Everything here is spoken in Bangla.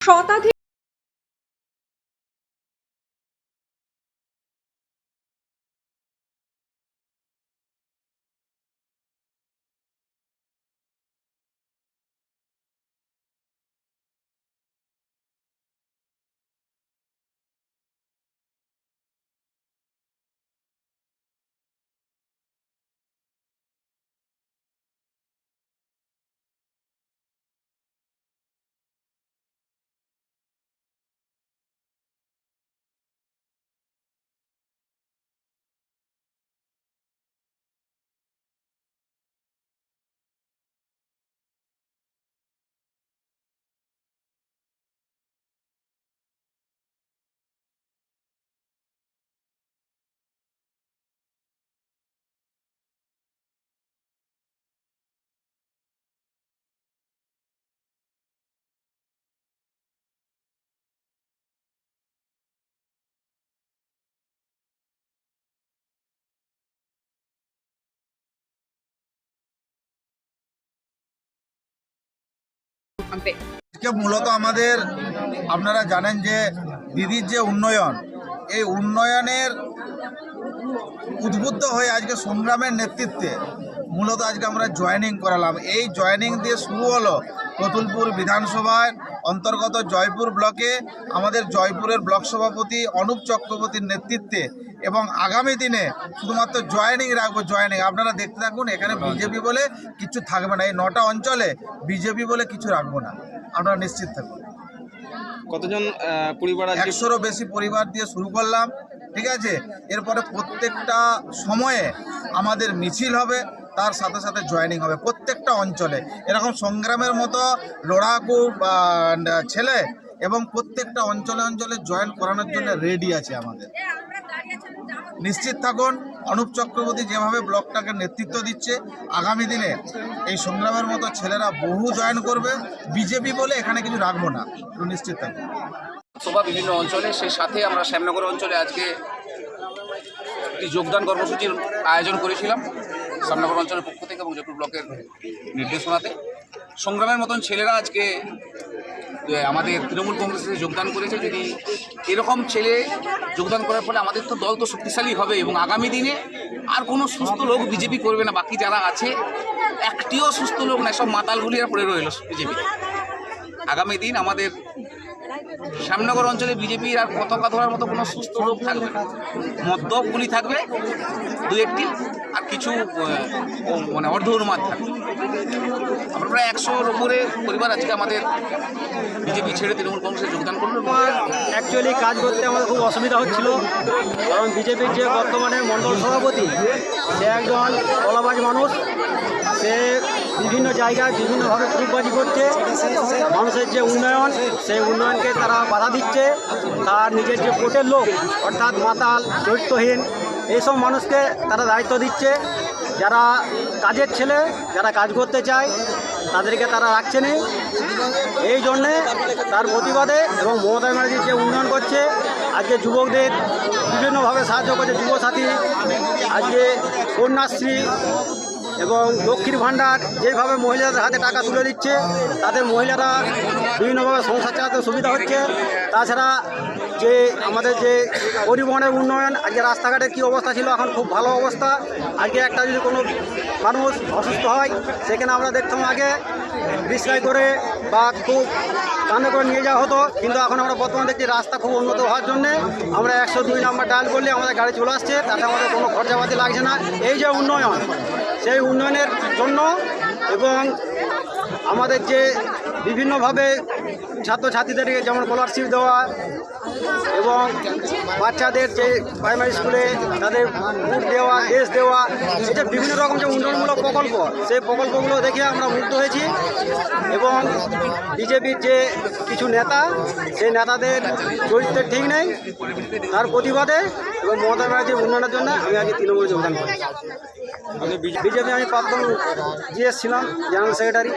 শতাধিক মূলত আমাদের আপনারা জানেন যে দিদির যে উন্নয়ন এই উন্নয়নের উদ্বুদ্ধ হয়ে আজকে সংগ্রামের নেতৃত্বে মূলত আজকে আমরা জয়েনিং করালাম। এই জয়েনিং দিয়ে শুরু হলো কতুলপুর বিধানসভার অন্তর্গত জয়পুর ব্লকে আমাদের জয়পুরের ব্লক সভাপতি অনুপ চক্রবর্তীর নেতৃত্বে এবং আগামী দিনে শুধুমাত্র জয়েনিং রাখব জয়েনিং আপনারা দেখতে থাকুন, এখানে বিজেপি বলে কিছু থাকবে না। এই নটা অঞ্চলে বিজেপি বলে কিছু রাখব না। আপনারা নিশ্চিত থাকুন। কতজন পরিবার একশোরও বেশি পরিবার দিয়ে শুরু করলাম, ঠিক আছে? এরপরে প্রত্যেকটা সময়ে আমাদের মিছিল হবে, তার সাথে সাথে জয়নিং হবে প্রত্যেকটা অঞ্চলে। এরকম সংগ্রামের মতো লড়াকু ছেলে এবং প্রত্যেকটা অঞ্চলে অঞ্চলে জয়েন করানোর জন্য রেডি আছে আমাদের। নিশ্চিত থাকুন, অনুপ চক্রবর্তী যেভাবে ব্লকটাকে নেতৃত্ব দিচ্ছে, আগামী দিনে এই সংগ্রামের মতো ছেলেরা বহু জয়েন করবে, বিজেপি বলে এখানে কিছু রাখব না নিশ্চিত থাকুন। সভা বিভিন্ন অঞ্চলে, সেই সাথে আমরা শ্যামনগর অঞ্চলে আজকে একটি যোগদান কর্মসূচির আয়োজন করেছিলাম, শ্যামনগর অঞ্চলের পক্ষ থেকে এবং জয়পুর ব্লকের নির্দেশনাতে। সংগ্রামের মতন ছেলেরা আজকে আমাদের তৃণমূল কংগ্রেসে যোগদান করেছে। যদি এরকম ছেলে যোগদান করার ফলে আমাদের তো দল তো শক্তিশালী হবে এবং আগামী দিনে আর কোনো সুস্থ লোক বিজেপি করবে না। বাকি যারা আছে, একটিও সুস্থ লোক না, সব মাতালগুলি আর পড়ে রইল বিজেপি। আগামী দিন আমাদের শ্যামনগর অঞ্চলে বিজেপির আর পতাকা ধরার মতো কোনো সুস্থ লোক থাকবে মদ্যপগুলি থাকবে, দু একটি, আর কিছু মানে অর্ধ উন্মাদ থাকবে। আমরা প্রায় একশোর উপরে পরিবার আজকে আমাদের বিজেপি ছেড়ে তৃণমূল কংগ্রেসে যোগদান করল। অ্যাকচুয়ালি কাজ করতে আমাদের খুব অসুবিধা হচ্ছিল, কারণ বিজেপির যে বর্তমানে মণ্ডল সভাপতি, সে একজন কলাবাজ মানুষ। সে বিভিন্ন জায়গায় বিভিন্নভাবে গ্রুপবাজি করছে। মানুষের যে উন্নয়ন, সেই উন্নয়নকে তারা বাধা দিচ্ছে। তার নিজের যে কোটের লোক, অর্থাৎ মাতাল চরিত্রহীন এইসব মানুষকে তারা দায়িত্ব দিচ্ছে। যারা কাজের ছেলে, যারা কাজ করতে চায়, তাদেরকে তারা রাখছে না। এই জন্যে তার প্রতিবাদে এবং মমতা ব্যানার্জি যে উন্নয়ন করছে, আজকে যুবকদের বিভিন্নভাবে সাহায্য করছে, যুবসাথী, আজকে কন্যাশ্রী এবং লক্ষ্মীর ভাণ্ডার যেভাবে মহিলাদের হাতে টাকা তুলে দিচ্ছে তাদের মহিলারা বিভিন্নভাবে সংসার চালাতে সুবিধা হচ্ছে। তাছাড়া যে আমাদের যে পরিবহনের উন্নয়ন, আজকে রাস্তাঘাটের কী অবস্থা ছিল, এখন খুব ভালো অবস্থা। আজকে একটা যদি কোনো মানুষ অসুস্থ হয়, সেখানে আমরা দেখতাম আগে বিশ্রায় করে বা খুব কানে করে নিয়ে যাওয়া হতো, কিন্তু এখন আমরা বর্তমানে দেখছি রাস্তা খুব উন্নত হওয়ার জন্য আমরা একশো দুই নাম্বার ডায়াল করলে আমাদের গাড়ি চলে আসছে, তাতে আমাদের কোনো খরচাপাতি লাগছে না। এই যে উন্নয়ন সেই উন্নয়নের জন্য এবং আমাদের যে বিভিন্নভাবে ছাত্রছাত্রীদেরকে যেমন স্কলারশিপ দেওয়া এবং বাচ্চাদের যে প্রাইমারি স্কুলে তাদের বুট দেওয়া ড্রেস দেওয়া যে বিভিন্ন রকম যে উন্নয়নমূলক প্রকল্প, সেই প্রকল্পগুলো দেখে আমরা মুগ্ধ হয়েছি এবং বিজেপির যে কিছু নেতা, সেই নেতাদের চরিত্রের ঠিক নেই, তার প্রতিবাদে এবং মমতা ব্যানার্জির উন্নয়নের জন্য আমি আগে তৃণমূলে যোগদান করি। বিজেপি আমি প্রাক্তন জিএস ছিলাম, জেনারেল সেক্রেটারি।